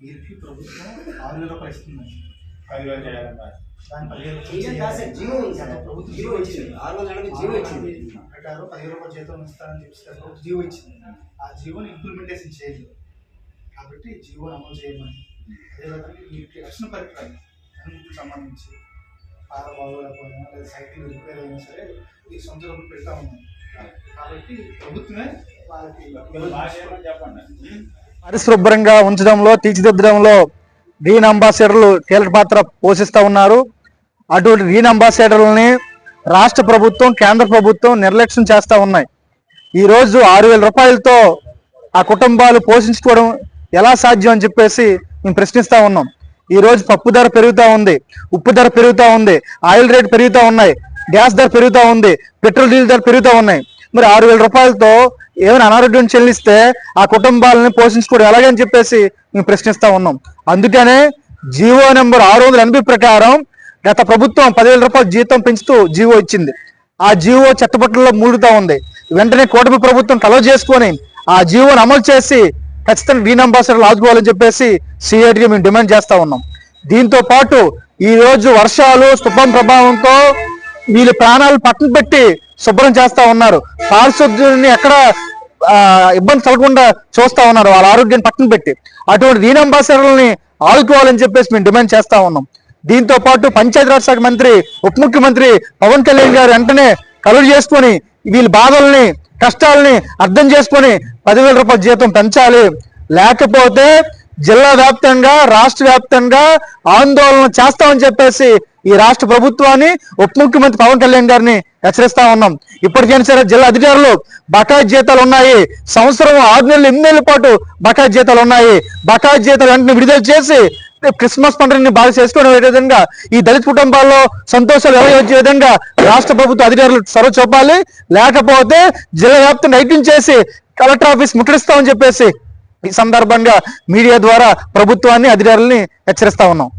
వీరికి ప్రభుత్వం ఆరు వేల రూపాయలు ఇస్తుంది పదివేలు చేయాలంట దాని పదివేలు జీవం జీవం జీవం జీవం. పెట్టారు పదివేల రూపాయల జీతం ఇస్తారని చెప్పి ప్రభుత్వం జీవో ఇచ్చింది. ఆ జీవోని ఇంప్లిమెంటేషన్ చేయలేదు. కాబట్టి జీవోని అమలు చేయమని. అదేవిధంగా వీరికి రక్షణ పరికరాలు అన్నింటికి సంబంధించి పాల బాగోలేకపోయినా లేదా సైకిల్ రిపేర్ అయినా సరే ఈ సొంత డబ్బులు పెడతా ఉన్నాం. కాబట్టి ప్రభుత్వమే వాళ్ళకి చెప్పండి. పరిశుభ్రంగా ఉంచడంలో తీర్చిదిద్దడంలో గ్రీన్ అంబాసిడర్లు కీలక పాత్ర పోషిస్తూ ఉన్నారు. అటువంటి గ్రీన్ అంబాసిడర్లని రాష్ట్ర ప్రభుత్వం కేంద్ర ప్రభుత్వం నిర్లక్ష్యం చేస్తూ ఉన్నాయి. ఈ రోజు ఆరు వేల రూపాయలతో ఆ కుటుంబాలు పోషించుకోవడం ఎలా సాధ్యం అని చెప్పేసి మేము ప్రశ్నిస్తూ ఉన్నాం. ఈరోజు పప్పు ధర పెరుగుతూ ఉంది ఉప్పు ధర పెరుగుతూ ఉంది ఆయిల్ రేట్ పెరుగుతూ ఉన్నాయి గ్యాస్ ధర పెరుగుతూ ఉంది పెట్రోల్ డీజిల్ ధర పెరుగుతూ ఉన్నాయి. మరి ఆరు వేల రూపాయలతో ఏమైనా అనారోగ్యం చెల్లిస్తే ఆ కుటుంబాలని పోషించుకోవడం ఎలాగని చెప్పేసి మేము ప్రశ్నిస్తా ఉన్నాం. అందుకనే జీవో నెంబర్ ఆరు వందల ఎనభై ప్రకారం గత ప్రభుత్వం పదివేల రూపాయల జీతం పెంచుతూ జీవో ఇచ్చింది. ఆ జీవో చెత్తబట్టల్లో మూడుతా ఉంది. వెంటనే కూటమి ప్రభుత్వం కలవ చేసుకొని ఆ జీవోను అమలు చేసి ఖచ్చితంగా గ్రీన్ అంబాసిడర్లు ఆదుకోవాలని చెప్పేసి సిఐటిగా మేము డిమాండ్ చేస్తా ఉన్నాం. దీంతో పాటు ఈ రోజు వర్షాలు తుఫాన్ ప్రభావంతో వీళ్ళ ప్రాణాలు పక్కన పెట్టి శుభ్రం చేస్తా ఉన్నారు. పారిశుద్ధ్యాన్ని ఎక్కడ ఇబ్బంది కలగకుండా చూస్తా ఉన్నారు. వాళ్ళ ఆరోగ్యాన్ని పక్కన పెట్టి. అటువంటి దీని అంబాసిడర్లని ఆదుకోవాలని చెప్పేసి మేము డిమాండ్ చేస్తా ఉన్నాం. దీంతో పాటు పంచాయతీరాజ్ శాఖ మంత్రి ఉప ముఖ్యమంత్రి పవన్ కళ్యాణ్ గారు వెంటనే కలుగు చేసుకొని వీళ్ళ బాధల్ని కష్టాలని అర్థం చేసుకొని పదివేల రూపాయల జీతం పెంచాలి. లేకపోతే జిల్లా వ్యాప్తంగా రాష్ట్ర వ్యాప్తంగా ఆందోళన చేస్తామని చెప్పేసి ఈ రాష్ట్ర ప్రభుత్వాన్ని ఉప ముఖ్యమంత్రి పవన్ కళ్యాణ్ గారిని హెచ్చరిస్తా ఉన్నాం. ఇప్పటికైనా సరే జిల్లా అధికారులు బకాయి జీతాలు ఉన్నాయి. సంవత్సరం ఆరు నెలలు ఎనిమిది నెలల పాటు బకాయి జీతాలు ఉన్నాయి. బకాయి జీతాలు వెంటనే విడుదల చేసి క్రిస్మస్ పండుగని బాగా చేసుకోవడం విధంగా ఈ దళిత కుటుంబాల్లో సంతోషాలు వచ్చే విధంగా రాష్ట్ర ప్రభుత్వ అధికారులు చొరవ చూపాలి. లేకపోతే జిల్లా వ్యాప్తంగా ఐక్యం చేసి కలెక్టర్ ఆఫీస్ ముట్టడిస్తామని చెప్పేసి ఈ సందర్భంగా మీడియా ద్వారా ప్రభుత్వాన్ని అధికారుల్ని హెచ్చరిస్తా ఉన్నాం.